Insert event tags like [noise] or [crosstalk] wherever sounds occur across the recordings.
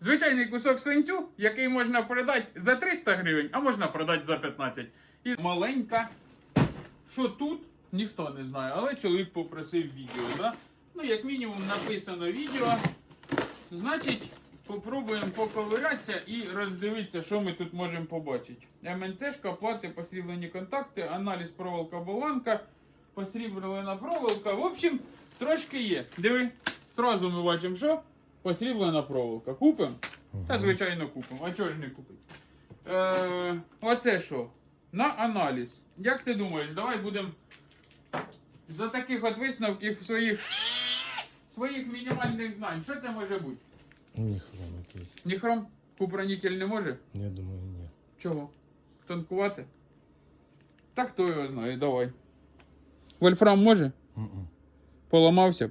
Звичайний кусок свинцю, який можна продати за 300 гривень, а можна продати за 15. І маленька. Що тут? Ніхто не знає, але чоловік попросив відео, да? Ну, як мінімум, написано відео. Значить, попробуємо поковирятися і роздивитися, що ми тут можемо побачити. МНЦшка, плати, посріблені контакти, аналіз проволока болванка, посріблена проволока. В общем, трошки є. Диви, зразу ми бачимо, що посріблена проволока. Купимо? Та звичайно купимо. А чого ж не купити? Е, оце що? На аналіз. Як ти думаєш, давай будемо за таких от висновків своїх своїх мінімальних знань. Що це може бути? Ніхром якийсь. Ніхром? Купронітель не може? Я думаю, ні. Чого? Тонкувати? Та хто його знає, давай. Вольфрам може? Мгм. Поламався б.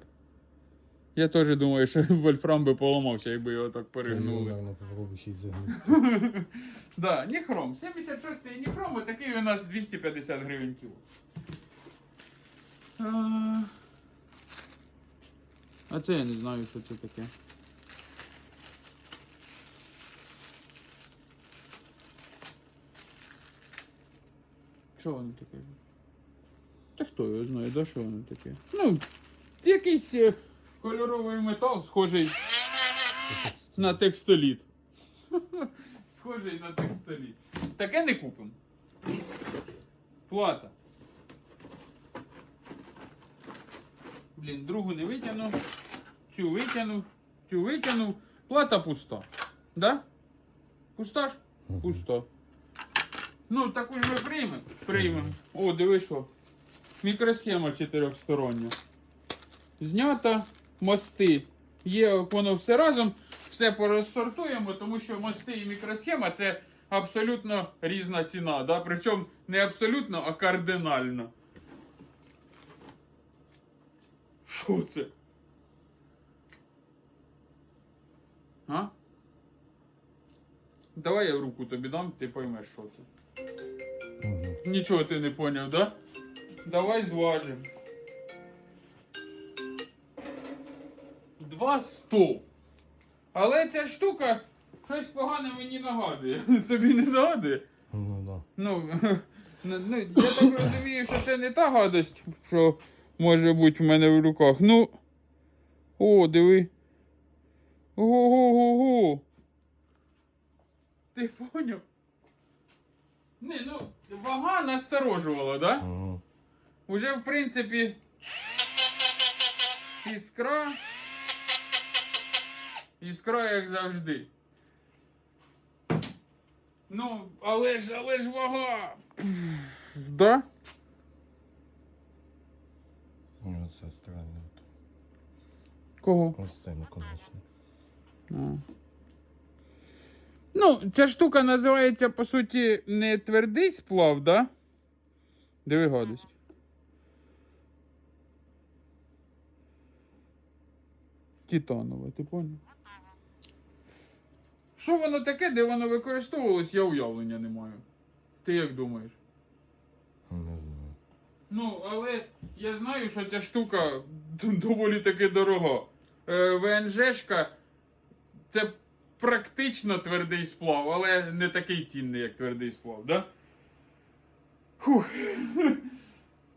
Я теж думаю, що [laughs] вольфрам би поламався, якби його так перегнули. [laughs] Да, ніхром. 76-й ніхром, і такий у нас 250 гривень кіло. А, а це я не знаю, що це таке. Що воно таке? Та хто його знає, да що воно таке? Ну, якийсь е, кольоровий метал, схожий на текстоліт. [laughs] Схожий на текстоліт. Таке не купимо. Плата. Блін, другу не витягнув. Цю витягнув. Цю витягнув. Плата пуста. Да? Пуста ж? Пуста. Ну, таку ж ми приймемо. Приймемо. О, диви що. Мікросхема чотирьохстороння. Знята мости. Є воно все разом, все порозсортуємо, тому що мости і мікросхема це абсолютно різна ціна. Да? Причому не абсолютно, а кардинально. Що це? А? Давай я руку тобі дам, ти поймеш, що це. Нічого ти не поняв, да? Давай зважимо. Два сто. Але ця штука щось погане мені нагадує. [laughs] Тобі не нагадує? Ну да. Ну, [laughs] ну, ну, я так розумію, що це не та гадость, що може бути в мене в руках. Ну. О, диви. Ого-го-го-го. Ти поняв? Не, ну, вага насторожувала, да? Мгм. Уже, в принципі, іскра. Іскра, як завжди. Ну, але ж, але ж вага. Да? Ну, Оце странно. Кого? Ось це наконечник. А. Ну, ця штука називається, по суті, не твердий сплав, да? Диви гадость. Титанове, ти поняв? Що воно таке, де воно використовувалось, я уявлення не маю. Ти як думаєш? Не знаю. Ну, але я знаю, що ця штука [laughs] доволі таки дорога. Е, ВНЖшка це практично твердий сплав, але не такий цінний, як твердий сплав, да? Фух. [laughs]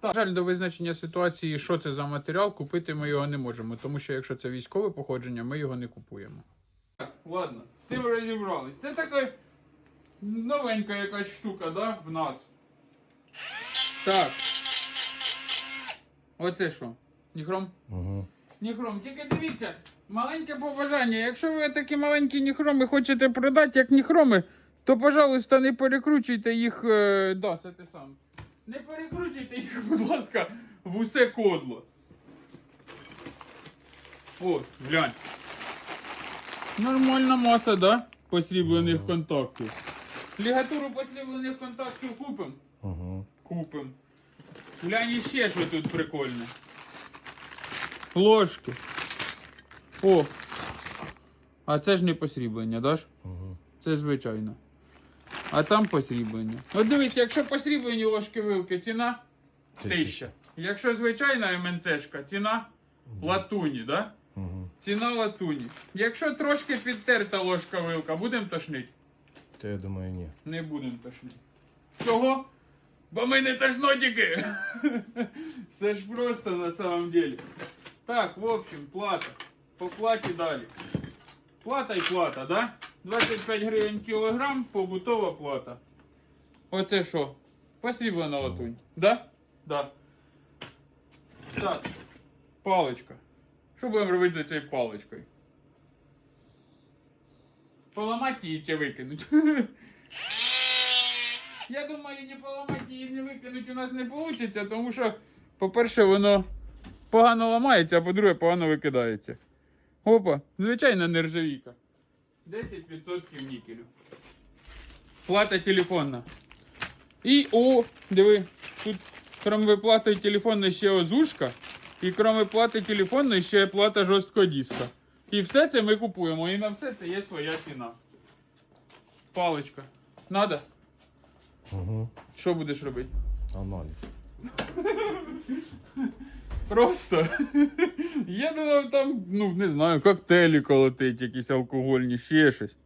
Так. Жаль, до визначення ситуації, що це за матеріал, купити ми його не можемо, тому що якщо це військове походження, ми його не купуємо. Так, ладно, з цим розібрались. Це така новенька якась штука, да, в нас. Так. Оце що? Ніхром? Угу. Ніхром. Тільки дивіться, маленьке побажання. Якщо ви такі маленькі ніхроми хочете продати як ніхроми, то, пожалуйста, не перекручуйте їх. Е... Да, це те саме. Не перекручуйте їх, [laughs] будь ласка, в усе кодло. О, глянь. Нормальна маса, да? Посріблених контактів. Лігатуру посріблених контактів купимо? Угу. Купим. Глянь ще що тут прикольне. Ложки. О. А це ж не посріблення, да ж? Угу. Це звичайно. А там посріблення. От дивись, якщо посріблені ложки вилки, ціна тисяча. Якщо звичайна МНЦшка, ціна латуні, да? Ціна латуні. Якщо трошки підтерта ложка вилка, будемо тошнить? Та я думаю, ні. Не будемо тошнить. Чого? Бо ми не тошнотики. [laughs] Все ж просто на самом деле. Так, в общем, плата. По платі далі. Плата і плата, да? 25 гривень кілограм, побутова плата. Оце що? Посріблена латунь. Да? Да. Так. Паличка. Що будемо робити за цією паличкою? Поламати її чи викинути? [laughs] Я думаю, не поламати її, не викинути у нас не вийде, тому що, по-перше, воно погано ламається, а по-друге, погано викидається. Опа, звичайна нержавійка. 10% нікелю. Плата телефонна. І о, диви, тут крім виплати телефонної ще озушка, і крім плати телефонної ще плата жорсткого диска. І все це ми купуємо, і на все це є своя ціна. Паличка. Надо? Угу. Що будеш робити? Аналіз. Просто. Я думав, там, ну, не знаю, коктейлі колотить, якісь алкогольні, ще щось.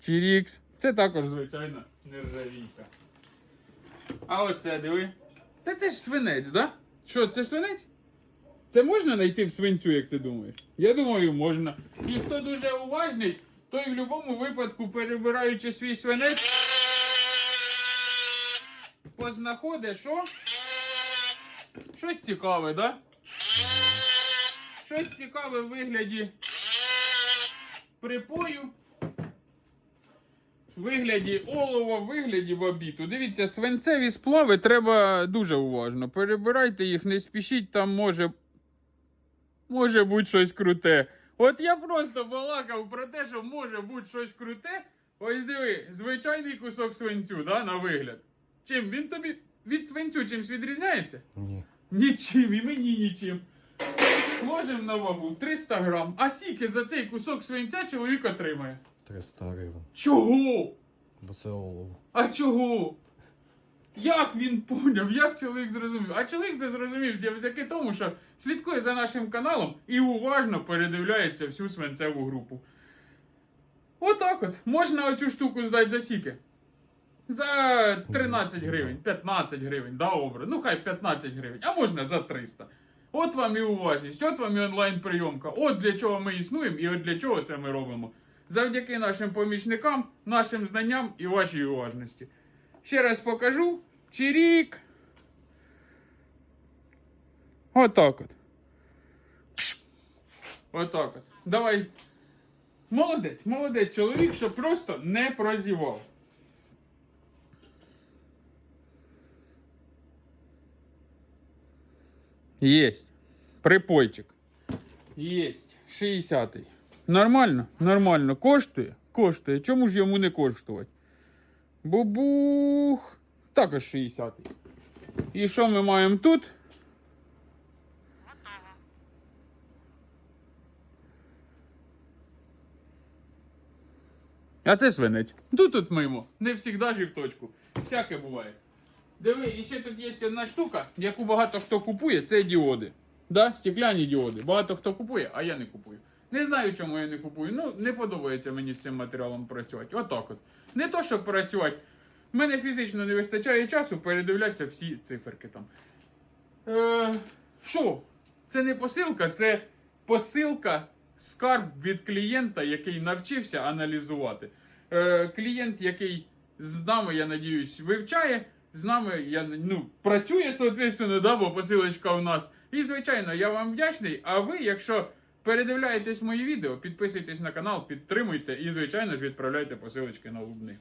Чирікс. Це також, звичайно, нержавійка. А оце диви. Та це ж свинець, да? Що, це свинець? Це можна знайти в свинцю, як ти думаєш? Я думаю, можна. І хто дуже уважний, той в будь-якому випадку, перебираючи свій свинець, познаходить, що? Щось цікаве, да? Щось цікаве в вигляді припою. В вигляді олова, в вигляді бабіту. Дивіться, свинцеві сплави треба дуже уважно. Перебирайте їх, не спішіть, там може. Може бути щось круте. От я просто балакав про те, що може бути щось круте. Ось диви, звичайний кусок свинцю, да, на вигляд. Чим він тобі від свинцю чимсь відрізняється? Ні. Нічим, і мені нічим. Ложимо на вагу 300 грам, а скільки за цей кусок свинця чоловік отримає. 300 гривень. Чого? Бо це олово. А чого? Як він поняв, як чоловік зрозумів? А чоловік це зрозумів завдяки тому, що слідкує за нашим каналом і уважно передивляється всю свинцеву групу. Отак от. Можна оцю штуку здати за сіки. За 13 гривень, 15 гривень, да, обре. Ну хай 15 гривень, а можна за 300. От вам і уважність, от вам і онлайн-прийомка. От для чого ми існуємо і от для чого це ми робимо. Завдяки нашим помічникам, нашим знанням і вашій уважності. Ще раз покажу. Чирік. Отак от. Отак от. Давай. Молодець, молодець чоловік, що просто не прозівав. Єсть. Припойчик. Єсть. 60-й. Нормально? Нормально. Коштує? Коштує. Чому ж йому не коштувати? Бубух. Також 60-й. І що ми маємо тут? А це свинець. Тут тут мимо. Не завжди ж і в точку. Всяке буває. Диви, і ще тут є одна штука, яку багато хто купує, це діоди. Да? Стекляні діоди. Багато хто купує, а я не купую. Не знаю, чому я не купую. Ну, не подобається мені з цим матеріалом працювати. Отак от. Не то, щоб працювати. Мене фізично не вистачає часу передивлятися всі циферки там. Е, Що? Це не посилка, це посилка скарб від клієнта, який навчився аналізувати. Е, клієнт, який з нами, я надіюсь, вивчає. З нами я ну, працює, соответственно, да, бо посилочка у нас. І, звичайно, я вам вдячний. А ви, якщо передивляєтесь мої відео, підписуйтесь на канал, підтримуйте і, звичайно ж, відправляйте посилочки на лубни.